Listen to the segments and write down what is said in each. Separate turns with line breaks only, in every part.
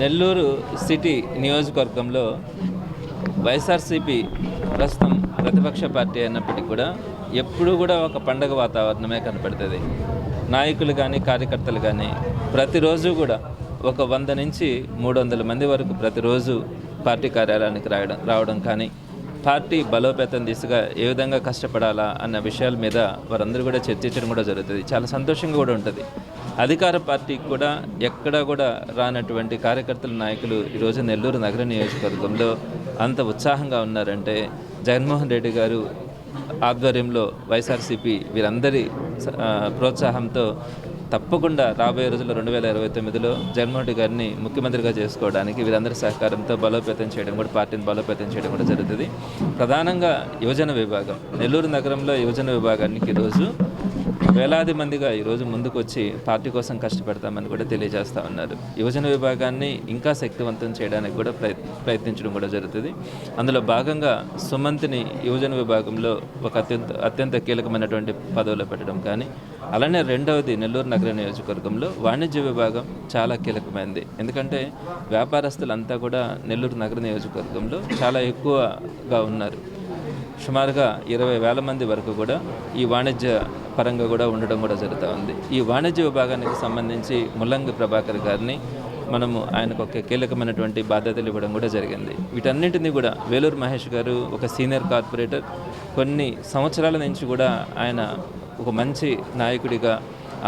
Nellore city నియోజకవర్గంలో వైఎస్ఆర్సీపీ ప్రస్తుతం ప్రతిపక్ష పార్టీ అయినప్పటికీ కూడా ఎప్పుడూ కూడా ఒక పండగ వాతావరణమే కనపడుతుంది. నాయకులు కానీ కార్యకర్తలు కానీ ప్రతిరోజు కూడా ఒక వంద నుంచి మూడు వందల మంది వరకు ప్రతిరోజు పార్టీ కార్యాలయానికి రావడం రావడం కానీ పార్టీ బలోపేతం దిశగా ఏ విధంగా కష్టపడాలా అన్న విషయాల మీద వారందరూ కూడా చర్చించడం కూడా జరుగుతుంది. చాలా సంతోషంగా కూడా ఉంటుంది. అధికార పార్టీకి కూడా ఎక్కడా కూడా రానటువంటి కార్యకర్తల నాయకులు ఈరోజు నెల్లూరు నగర నియోజకవర్గంలో అంత ఉత్సాహంగా ఉన్నారంటే జగన్మోహన్ రెడ్డి గారు ఆధ్వర్యంలో వైఎస్ఆర్సీపీ వీరందరి ప్రోత్సాహంతో తప్పకుండా రాబోయే రోజుల్లో రెండు వేల ఇరవై తొమ్మిదిలో జగన్మోహన్ రెడ్డి గారిని ముఖ్యమంత్రిగా చేసుకోవడానికి వీరందరి సహకారంతో బలోపేతం చేయడం కూడా పార్టీని బలోపేతం చేయడం కూడా జరుగుతుంది. ప్రధానంగా యువజన విభాగం నెల్లూరు నగరంలో యువజన విభాగానికి ఈరోజు వేలాది మందిగా ఈరోజు ముందుకు వచ్చి పార్టీ కోసం కష్టపడతామని కూడా తెలియజేస్తా ఉన్నారు. యువజన విభాగాన్ని ఇంకా శక్తివంతం చేయడానికి కూడా ప్రయత్ ప్రయత్నించడం కూడా జరుగుతుంది. అందులో భాగంగా సుమంత్ని యువజన విభాగంలో ఒక అత్యంత అత్యంత కీలకమైనటువంటి పదవిలో పెట్టడం కానీ అలానే రెండవది నెల్లూరు నగర నియోజకవర్గంలో వాణిజ్య విభాగం చాలా కీలకమైంది. ఎందుకంటే వ్యాపారస్తులంతా కూడా నెల్లూరు నగర నియోజకవర్గంలో చాలా ఎక్కువగా ఉన్నారు. సుమారుగా ఇరవై వేల మంది వరకు కూడా ఈ వాణిజ్య పరంగా కూడా ఉండడం కూడా జరుగుతూ ఉంది. ఈ వాణిజ్య విభాగానికి సంబంధించి ముల్లంగి ప్రభాకర్ గారిని మనము ఆయనకు ఒక కీలకమైనటువంటి బాధ్యతలు ఇవ్వడం కూడా జరిగింది. వీటన్నింటినీ కూడా వేలూరు మహేష్ గారు ఒక సీనియర్ కార్పొరేటర్ కొన్ని సంవత్సరాల నుంచి కూడా ఆయన ఒక మంచి నాయకుడిగా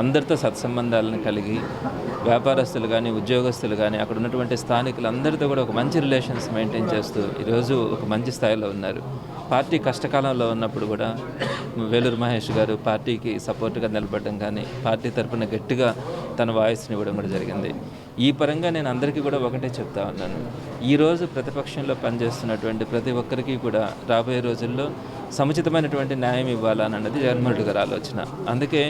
అందరితో సత్సంబంధాలను కలిగి వ్యాపారస్తులు కానీ ఉద్యోగస్తులు కానీ అక్కడ ఉన్నటువంటి స్థానికులు అందరితో కూడా ఒక మంచి రిలేషన్స్ మెయింటైన్ చేస్తూ ఈరోజు ఒక మంచి స్థాయిలో ఉన్నారు. పార్టీ కష్టకాలంలో ఉన్నప్పుడు కూడా వేలూరు మహేష్ గారు పార్టీకి సపోర్ట్గా నిలబడడం కానీ పార్టీ తరపున గట్టిగా తన వాయిస్ని ఇవ్వడం కూడా జరిగింది. ఈ పరంగా నేను అందరికీ కూడా ఒకటే చెప్తా ఉన్నాను. ఈరోజు ప్రతిపక్షంలో పనిచేస్తున్నటువంటి ప్రతి ఒక్కరికి కూడా రాబోయే రోజుల్లో సముచితమైనటువంటి న్యాయం ఇవ్వాలన్నది జగన్మోహన్ రెడ్డి గారి ఆలోచన. అందుకే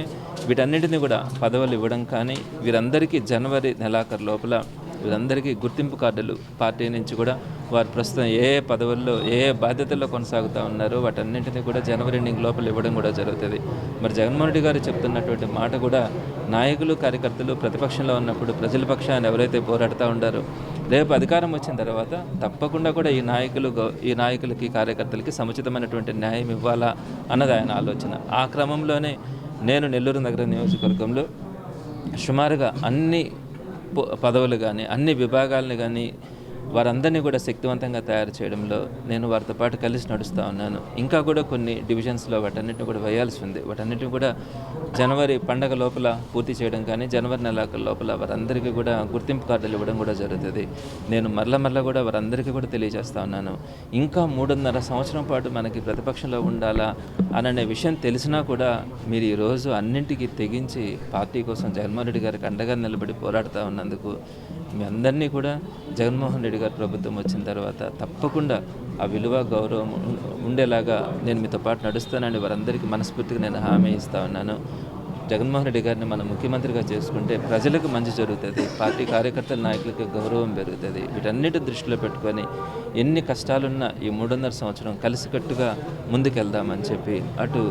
వీటన్నిటిని కూడా పదవులు ఇవ్వడం కానీ వీరందరికీ జనవరి నెలాఖరు లోపల వీరందరికీ గుర్తింపు కార్డులు పార్టీ నుంచి కూడా వారు ప్రస్తుతం ఏ ఏ పదవుల్లో ఏ ఏ బాధ్యతల్లో కొనసాగుతూ ఉన్నారో వాటన్నింటినీ కూడా జనవరి ఎండింగ్ లోపల ఇవ్వడం కూడా జరుగుతుంది. మరి జగన్మోహన్ రెడ్డి గారు చెప్తున్నటువంటి మాట కూడా నాయకులు కార్యకర్తలు ప్రతిపక్షంలో ఉన్నప్పుడు ప్రజల పక్షాన్ని ఎవరైతే పోరాడుతూ ఉండారో రేపు అధికారం వచ్చిన తర్వాత తప్పకుండా కూడా ఈ నాయకులు ఈ నాయకులకి కార్యకర్తలకి సముచితమైనటువంటి న్యాయం ఇవ్వాలా అన్నది ఆయన ఆలోచన. ఆ క్రమంలోనే నేను నెల్లూరు నగర నియోజకవర్గంలో సుమారుగా అన్ని ప- పదవులు కానీ అన్ని విభాగాలను కానీ వారందరినీ కూడా శక్తివంతంగా తయారు చేయడంలో నేను వారితో పాటు కలిసి నడుస్తూ ఉన్నాను. ఇంకా కూడా కొన్ని డివిజన్స్లో వాటన్నిటిని కూడా వేయాల్సి ఉంది. వాటన్నిటిని కూడా జనవరి పండగ లోపల పూర్తి చేయడం కానీ జనవరి నెలాఖరు లోపల వారందరికీ కూడా గుర్తింపు కార్డులు ఇవ్వడం కూడా జరుగుతుంది. నేను మరల మరల కూడా వారందరికీ కూడా తెలియజేస్తూ ఉన్నాను. ఇంకా మూడున్నర సంవత్సరం పాటు మనకి ప్రతిపక్షంలో ఉండాలా అననే విషయం తెలిసినా కూడా మీరు ఈరోజు అన్నింటికీ తెగించి పార్టీ కోసం జగన్మోహన్ రెడ్డి గారికి అండగా నిలబడి పోరాడుతూ ఉన్నందుకు మీ అందరినీ కూడా జగన్మోహన్ రెడ్డి గారు ప్రభుత్వం వచ్చిన తర్వాత తప్పకుండా ఆ విలువ గౌరవం ఉండేలాగా నేను మీతో పాటు నడుస్తానని వారందరికీ మనస్ఫూర్తిగా నేను హామీ ఇస్తా ఉన్నాను. జగన్మోహన్ రెడ్డి గారిని మనం ముఖ్యమంత్రిగా చేసుకుంటే ప్రజలకు మంచి జరుగుతుంది పార్టీ కార్యకర్తల నాయకులకు గౌరవం పెరుగుతుంది. వీటన్నిటి దృష్టిలో పెట్టుకొని ఎన్ని కష్టాలున్నా ఈ మూడున్నర సంవత్సరం కలిసికట్టుగా ముందుకెళ్దామని చెప్పి అటు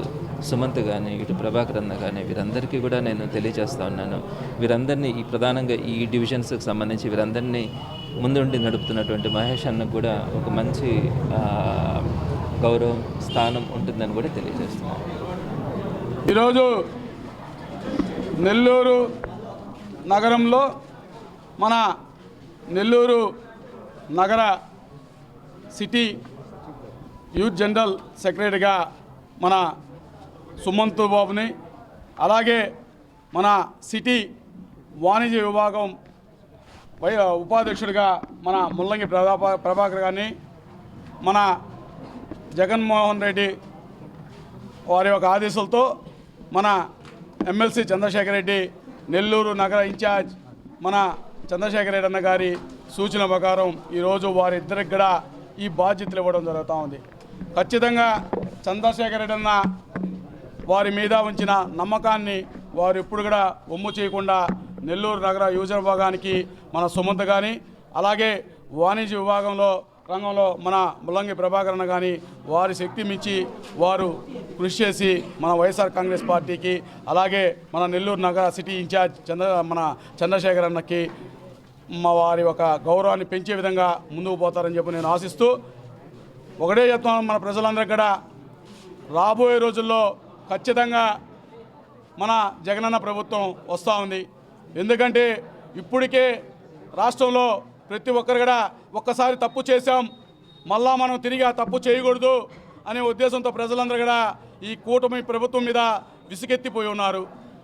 సుమంత్ కానీ ఇటు ప్రభాకర్ అన్న కానీ వీరందరికీ కూడా నేను తెలియజేస్తా ఉన్నాను. వీరందరినీ ఈ ప్రధానంగా ఈ డివిజన్స్కి సంబంధించి వీరందరినీ ముందుండి నడుపుతున్నటువంటి మహేష్ అన్నకు కూడా ఒక మంచి గౌరవం స్థానం ఉంటుందని కూడా తెలియజేస్తున్నాను.
ఈరోజు నెల్లూరు నగరంలో మన నెల్లూరు నగర సిటీ యూత్ జనరల్ సెక్రటరీగా మన సుమంత్ బాబుని అలాగే మన సిటీ వాణిజ్య విభాగం వై ఉపాధ్యక్షుడిగా మన ముల్లంగి ప్రభా ప్రభాకర్ గారిని మన జగన్మోహన్ రెడ్డి వారి యొక్క ఆదేశాలతో మన ఎమ్మెల్సీ చంద్రశేఖర్ రెడ్డి నెల్లూరు నగర ఇన్ఛార్జ్ మన చంద్రశేఖర్ రెడ్డి అన్న గారి సూచన ప్రకారం ఈరోజు వారిద్దరికి కూడా ఈ బాధ్యతలు ఇవ్వడం జరుగుతూ ఉంది. ఖచ్చితంగా చంద్రశేఖర్ రెడ్డి అన్న వారి మీద ఉంచిన నమ్మకాన్ని వారు ఎప్పుడు కూడా ఒమ్ము చేయకుండా నెల్లూరు నగర యువజన విభాగానికి మన సుమంత్ కానీ అలాగే వాణిజ్య విభాగంలో రంగంలో మన ముల్లంగి ప్రభాకరణ కానీ వారి శక్తి మించి వారు కృషి చేసి మన వైఎస్ఆర్ కాంగ్రెస్ పార్టీకి అలాగే మన నెల్లూరు నగర సిటీ ఇన్ఛార్జ్ చంద్ర మన చంద్రశేఖర్ అన్నకి మా వారి ఒక గౌరవాన్ని పెంచే విధంగా ముందుకు పోతారని చెప్పి నేను ఆశిస్తూ ఒకటే చెప్తున్నాను మన ప్రజలందరికీ కూడా రాబోయే రోజుల్లో ఖచ్చితంగా మన జగనన్న ప్రభుత్వం వస్తూ ఉంది. ఎందుకంటే ఇప్పటికే రాష్ట్రంలో ప్రతి ఒక్కరు కూడా ఒక్కసారి తప్పు చేశాం మళ్ళా మనం తిరిగి ఆ తప్పు చేయకూడదు అనే ఉద్దేశంతో ప్రజలందరూ కూడా ఈ కూటమి ప్రభుత్వం మీద విసుగెత్తిపోయి ఉన్నారు.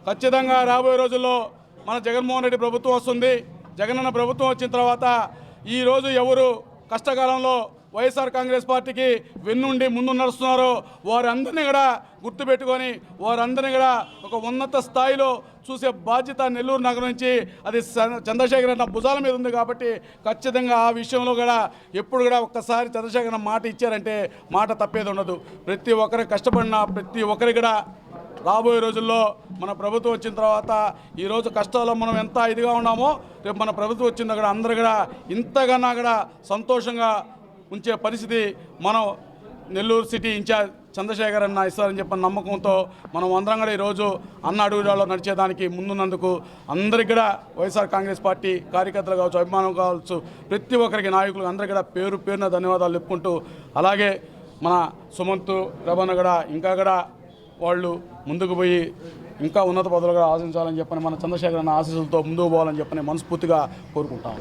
ఖచ్చితంగా రాబోయే రోజుల్లో మన జగన్మోహన్ రెడ్డి ప్రభుత్వం వస్తుంది. జగనన్న ప్రభుత్వం వచ్చిన తర్వాత ఈరోజు ఎవరు కష్టకాలంలో వైఎస్ఆర్ కాంగ్రెస్ పార్టీకి వెన్నుండి ముందు నడుస్తున్నారో. వారందరినీ కూడా గుర్తుపెట్టుకొని వారందరినీ కూడా ఒక ఉన్నత స్థాయిలో చూసే బాధ్యత నెల్లూరు నగరం నుంచి అది చ- చంద్రశేఖర్ అన్న భుజాల మీద ఉంది కాబట్టి ఖచ్చితంగా ఆ విషయంలో కూడా ఎప్పుడు కూడా ఒక్కసారి చంద్రశేఖర్ మాట ఇచ్చారంటే మాట తప్పేది ఉండదు. ప్రతి ఒక్కరు కష్టపడిన ప్రతి ఒక్కరికి కూడా రాబోయే రోజుల్లో మన ప్రభుత్వం వచ్చిన తర్వాత ఈరోజు కష్టాల్లో మనం ఎంత ఇదిగా ఉన్నామో రేపు మన ప్రభుత్వం వచ్చిన కూడా అందరూ కూడా ఇంతకన్నా కూడా సంతోషంగా ఉంచే పరిస్థితి మనం నెల్లూరు సిటీ ఇన్ఛార్జ్ చంద్రశేఖర్ అన్న ఇస్తారని చెప్పిన నమ్మకంతో మనం అందరం కూడా ఈరోజు అన్న అడుగులలో నడిచేదానికి ముందున్నందుకు అందరికీ కూడా వైఎస్ఆర్ కాంగ్రెస్ పార్టీ కార్యకర్తలు కావచ్చు అభిమానం కావచ్చు ప్రతి ఒక్కరికి నాయకులు అందరికీ కూడా పేరు పేరున ధన్యవాదాలు చెప్పుకుంటూ అలాగే మన సుమంత్ రమణ కూడా ఇంకా కూడా వాళ్ళు ముందుకు పోయి ఇంకా ఉన్నత పదవులుగా ఆశించాలని చెప్పని మన చంద్రశేఖర్ అన్న ఆశీస్సులతో ముందుకు పోవాలని చెప్పని మనస్ఫూర్తిగా కోరుకుంటా